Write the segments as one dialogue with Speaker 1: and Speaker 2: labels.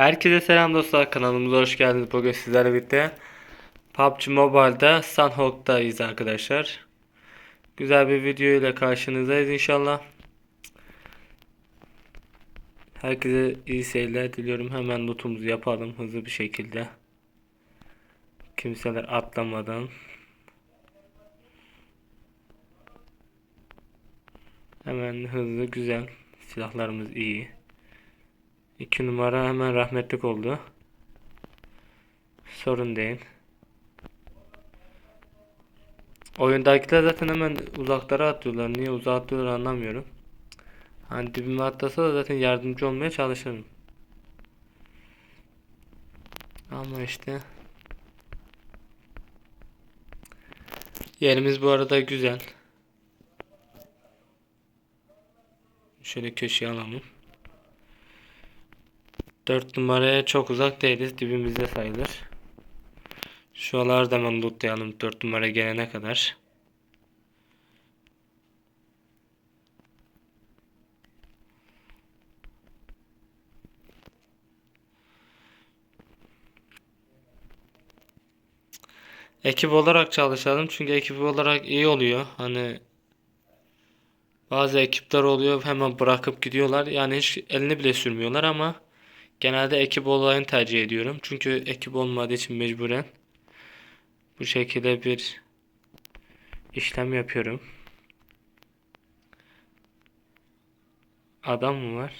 Speaker 1: Herkese selam dostlar kanalımıza hoş geldiniz. Bugün sizlerle birlikte PUBG Mobile'da Sunhawk'tayız arkadaşlar. Güzel bir video ile karşınızdayız inşallah. Herkese iyi seyirler diliyorum. Hemen lootumuzu yapalım hızlı bir şekilde. Kimseler atlamadan. Hemen hızlı güzel. Silahlarımız iyi. 2 numara hemen rahmetlik oldu. Sorun değil. Oyundakiler zaten hemen uzaklara atıyorlar. Niye uzağa atıyorlar anlamıyorum. Hani dibime atlasa da zaten yardımcı olmaya çalışırım. Ama işte Yerimiz bu arada güzel. Şöyle köşeye alalım. 4 numaraya çok uzak değiliz. Dibimizde sayılır. Şuralarda hemen lootlayalım 4 numara gelene kadar. Ekip olarak çalışalım çünkü ekip olarak iyi oluyor. Hani bazı ekipler oluyor hemen bırakıp gidiyorlar. Yani hiç elini bile sürmüyorlar ama Genelde ekip olayını tercih ediyorum. Çünkü ekip olmadığı için mecburen bu şekilde bir işlem yapıyorum. Adam mı var?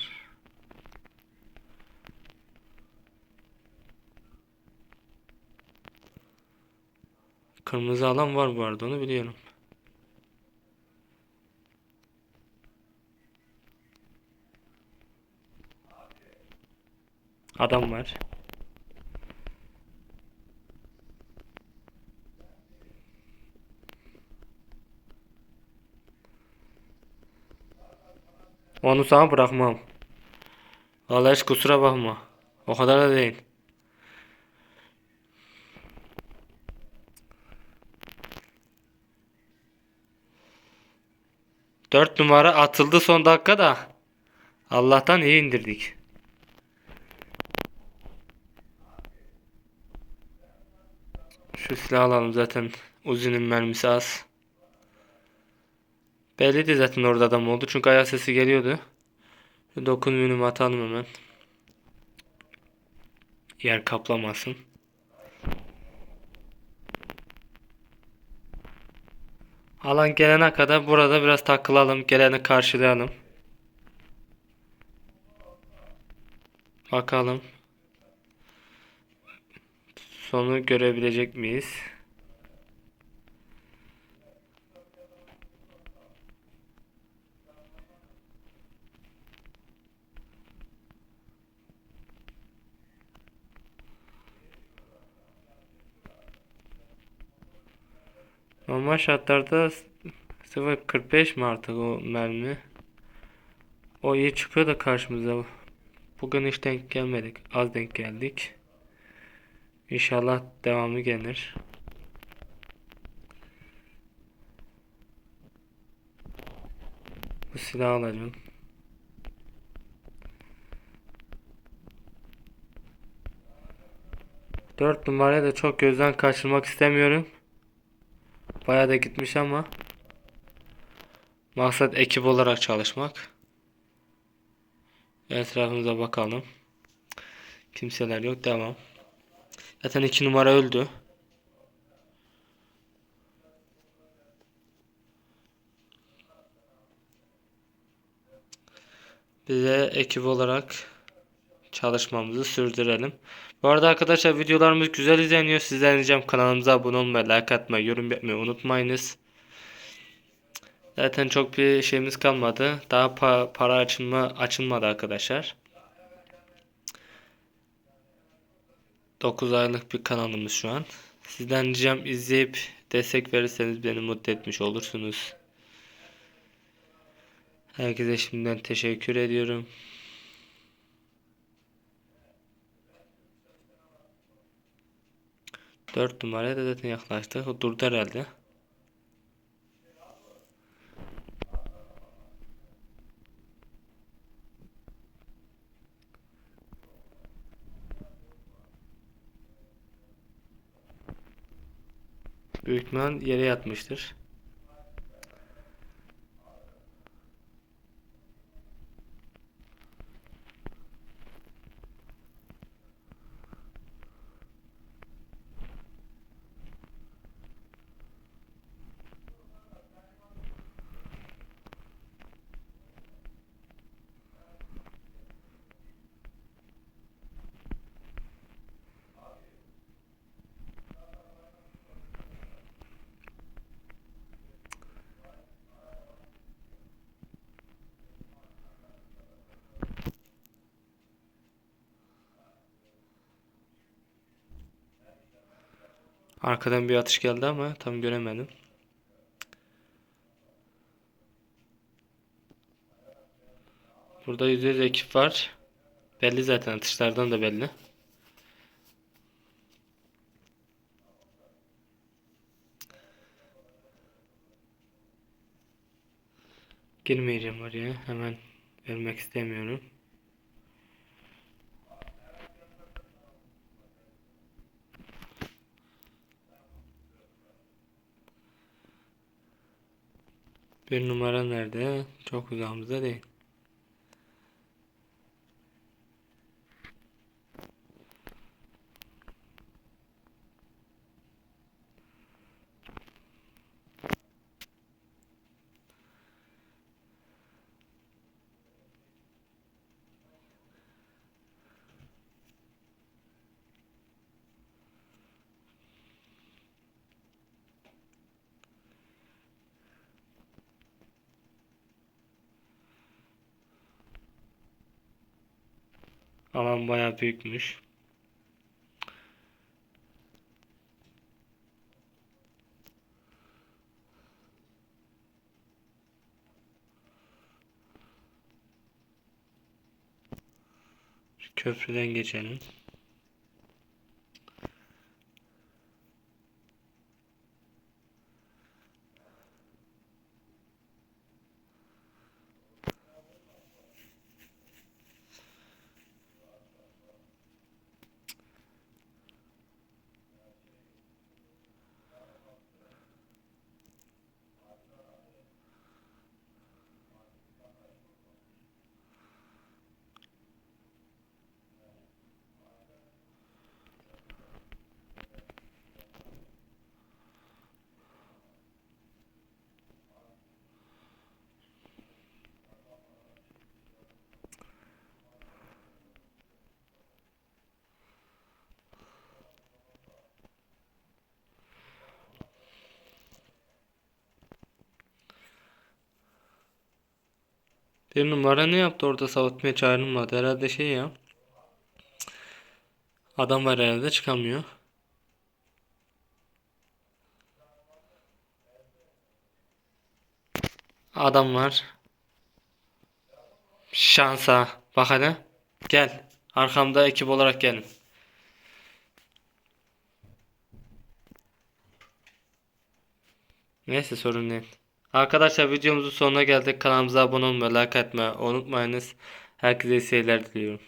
Speaker 1: Kırmızı alan var bu arada onu biliyorum. Adam var. Onu sana bırakmam. Vallahi kusura bakma. O kadar da değil. Dört numara atıldı son dakikada. Allah'tan iyi indirdik. Şu silah alalım zaten. Uzi'nin mermisi az. Belliydi zaten orada adam oldu. Çünkü ayak sesi geliyordu. Şu 9 milim atalım hemen. Yer kaplamasın. Alan gelene kadar burada biraz takılalım. Geleni karşılayalım. Bakalım. Sonu görebilecek miyiz? Normal şartlarda 0.45 mi artık o mermi? O iyi çıkıyor da karşımıza. Bugün hiç denk gelmedik. Az denk geldik. İnşallah devamı gelir. Bu silahı alacağım. Dört numarayı da çok gözden kaçırmak istemiyorum. Bayağı da gitmiş ama maksat ekip olarak çalışmak. Etrafımıza bakalım. Kimseler yok. Devam. Zaten iki numara öldü. Bize ekip olarak çalışmamızı sürdürelim. Bu arada arkadaşlar videolarımız güzel izleniyor. Sizden ricam kanalımıza abone olmayı, like atmayı, yorum yapmayı unutmayınız. Zaten çok bir şeyimiz kalmadı. Daha pa para açılma açılmadı arkadaşlar. 9 aylık bir kanalımız şu an. Sizden ricam izleyip destek verirseniz beni mutlu etmiş olursunuz. Herkese şimdiden teşekkür ediyorum. Dört numaraya da zaten yaklaştık. O durdu herhalde. Büyük ihtimal yere yatmıştır. Arkadan bir atış geldi ama tam göremedim. Burada yüzde yüz ekip var. Belli zaten atışlardan da belli. Girmeyeceğim oraya. Hemen ölmek istemiyorum. Bir numara nerede? Çok uzağımızda değil. Alan bayağı büyükmüş. Köprüden geçelim. Bir numara ne yaptı orada savunmaya çağrılmadı. Herhalde şey ya. Adam var herhalde çıkamıyor. Adam var. Şansa. Bak hele. Gel. Arkamda ekip olarak gelin. Neyse sorun değil. Arkadaşlar videomuzun sonuna geldik. Kanalımıza abone olmayı, like etmeyi unutmayınız. Herkese iyi seyirler diliyorum.